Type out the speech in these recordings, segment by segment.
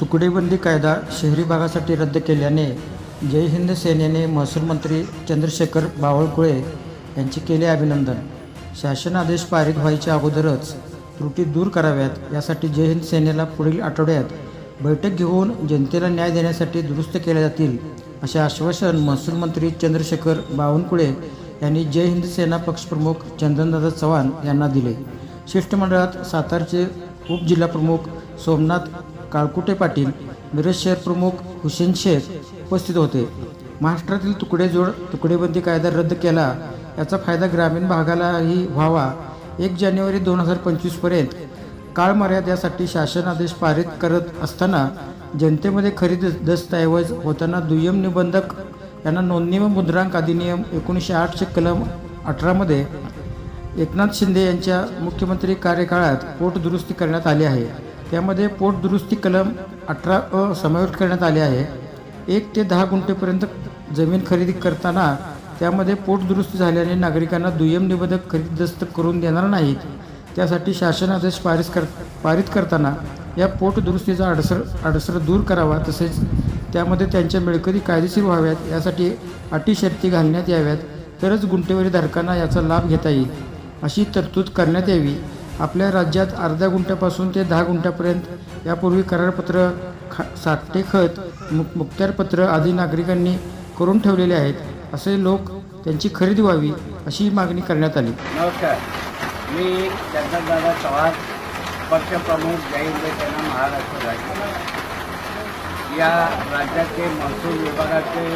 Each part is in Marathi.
तुकडेबंदी कायदा शहरी भागासाठी रद्द केल्याने जय हिंद सेनेने महसूल मंत्री चंद्रशेखर बावळकुळे यांचे केले अभिनंदन. शासन आदेश पारित व्हायच्या अगोदरच त्रुटी दूर कराव्यात यासाठी जय हिंद सेनेला पुढील आठवड्यात बैठक घेऊन जनतेला न्याय देण्यासाठी दुरुस्त केल्या जातील असे आश्वासन महसूल मंत्री चंद्रशेखर बावनकुळे यांनी जय हिंद सेना पक्षप्रमुख चंदनदादा चव्हाण यांना दिले. शिष्टमंडळात सातारचे उपजिल्हाप्रमुख सोमनाथ काळकुटे पाटील मिरज शहर प्रमुख हुसेन शेख उपस्थित होते. महाराष्ट्रातील तुकडेजोड तुकडेबंदी कायदा रद्द केला याचा फायदा ग्रामीण भागालाही व्हावा. एक जानेवारी दोन हजार पंचवीसपर्यंत काळ मर्यादेसाठी शासन आदेश पारित करत असताना जनतेमध्ये खरेदी दस्तऐवज होताना दुय्यम निबंधक यांना नोंदणी व मुद्रांक अधिनियम एकोणीसशे आठचे कलम अठरामध्ये एकनाथ शिंदे यांच्या मुख्यमंत्री कार्यकाळात पोटदुरुस्ती करण्यात आली आहे. त्यामध्ये पोटदुरुस्ती कलम अठरा अ समाविष्ट करण्यात आले आहे. एक ते दहा गुंठेपर्यंत जमीन खरेदी करताना त्यामध्ये पोटदुरुस्ती झाल्याने नागरिकांना दुय्यम निबंधक खरेदीदस्त करून देणार नाहीत. त्यासाठी शासन आदेश पारित कर पारित करताना या पोटदुरुस्तीचा अडसर अडसर दूर करावा तसेच त्यामध्ये त्यांच्या मिळकती कायदेशीर व्हाव्यात यासाठी अटी शर्ती घालण्यात याव्यात. तरच गुंठेवारी धारकांना याचा लाभ घेता येईल. अशी तरतूद करण्यात यावी. आपल्या राज्यात अर्ध्या गुंठ्यापासून ते दहा गुंठ्यापर्यंत यापूर्वी करारपत्र खा साठे खत मुक मुक्त्यारपत्र आदी नागरिकांनी करून ठेवलेले आहेत असे लोक त्यांची खरेदी व्हावी अशी मागणी करण्यात आली. नमस्कार. मी चंद्रदादा चव्हाण पक्षप्रमुख जय सेना महाराष्ट्र राज्य. या राज्याचे महसूल विभागाचे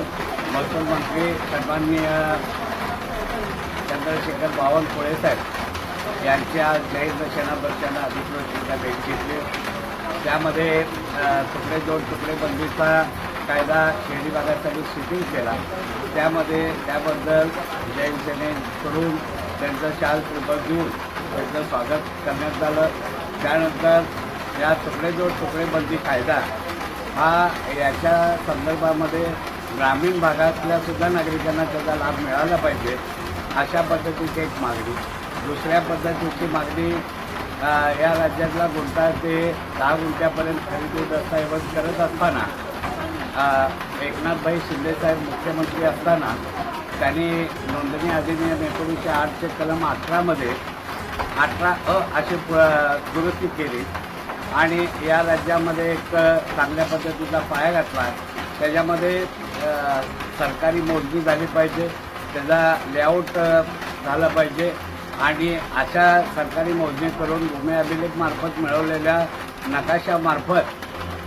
महसूल मंत्री सन्माननीय चंद्रशेखर बावनकुळे साहेब. यांच्या आज जय हिंद सेना पक्षानं भेट घेतली. त्यामध्ये तुकडे दोन तुकडे बंदीचा कायदा शहरी भागासाठी शिथिल केला. त्यामध्ये त्याबद्दल जय हिंद त्यांचं शाल कृपा घेऊन त्यांचं स्वागत करण्यात आलं त्यानंतर या तुकडे जोड कायदा हा याच्या संदर्भामध्ये ग्रामीण भागातल्या सुद्धा नागरिकांना त्याचा लाभ मिळाला पाहिजे अशा पद्धतीची एक मागणी. दुसऱ्या पद्धतीची मागणी या राज्यातला गुंठा ते दहा गुंठ्यापर्यंत खरेदी दस्तऐवज करत असताना एकनाथभाई शिंदेसाहेब मुख्यमंत्री असताना त्यांनी नोंदणी अधिनियम एकोणीसशे आठचे कलम अठरामध्ये अठरा अ अशी प- दुरुस्ती केली आणि या राज्यामध्ये एक चांगल्या पद्धतीचा पाया घातला. त्याच्यामध्ये सरकारी मोजणी झाली पाहिजे त्याचा लेआउट झालं झाला पाहिजे. आणि अशा सरकारी मोजणी करून भूमी अभिलेख मार्फत मिळवलेल्या नकाशामार्फत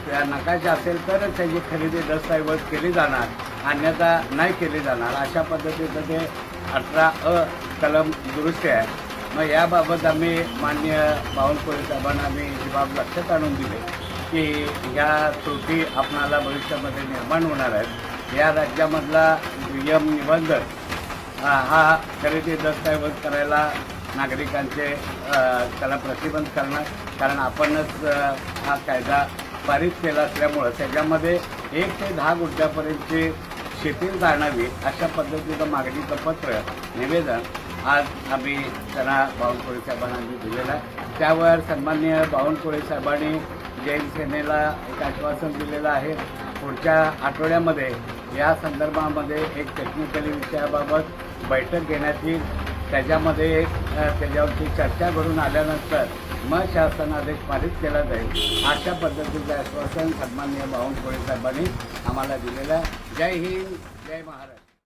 त्या नकाशा असेल तरच त्याची खरेदी दस्तऐवज केली जाणार अन्यथा नाही केली जाणार. अशा पद्धतीचं ते अठरा अ कलम दुरुस्ती आहे. मग याबाबत आम्ही मान्य बावनकुळे साहेबांना आम्ही ही बाब लक्षात आणून दिले की ह्या त्रुटी आपणाला भविष्यामध्ये निर्माण होणार आहेत. या राज्यामधला दुय्यम निबंधक हा खरेदी दस्तऐवज करायला नागरिकांचे त्याला प्रतिबंध करणार. कारण आपणच हा कायदा पारित केला असल्यामुळं त्याच्यामध्ये एक ते दहा गुंठ्यापर्यंतची शिथिल जाणावी अशा पद्धतीचं मागणीचं पत्र निवेदन आज आम्ही त्यांना बावनकुळे साहेबांना दिलेलं आहे. त्यावर सन्मान्य बावनकुळे साहेबांनी जैन सेनेला एक आश्वासन दिलेलं आहे. पुढच्या आठवड्यामध्ये या संदर्भामध्ये एक टेक्निकली विषयाबाबत बैठक घेण्यात येईल त्याच्यामध्ये त्याच्यावरची त्याच्यावरती चर्चा घडून आल्यानंतर मग शासन आदेश पारित केला जाईल. अशा पद्धतीचं आश्वासन सन्माननीय बावनकुळे साहेबांनी आम्हाला दिलेलं जय हिंद जय महाराष्ट्र.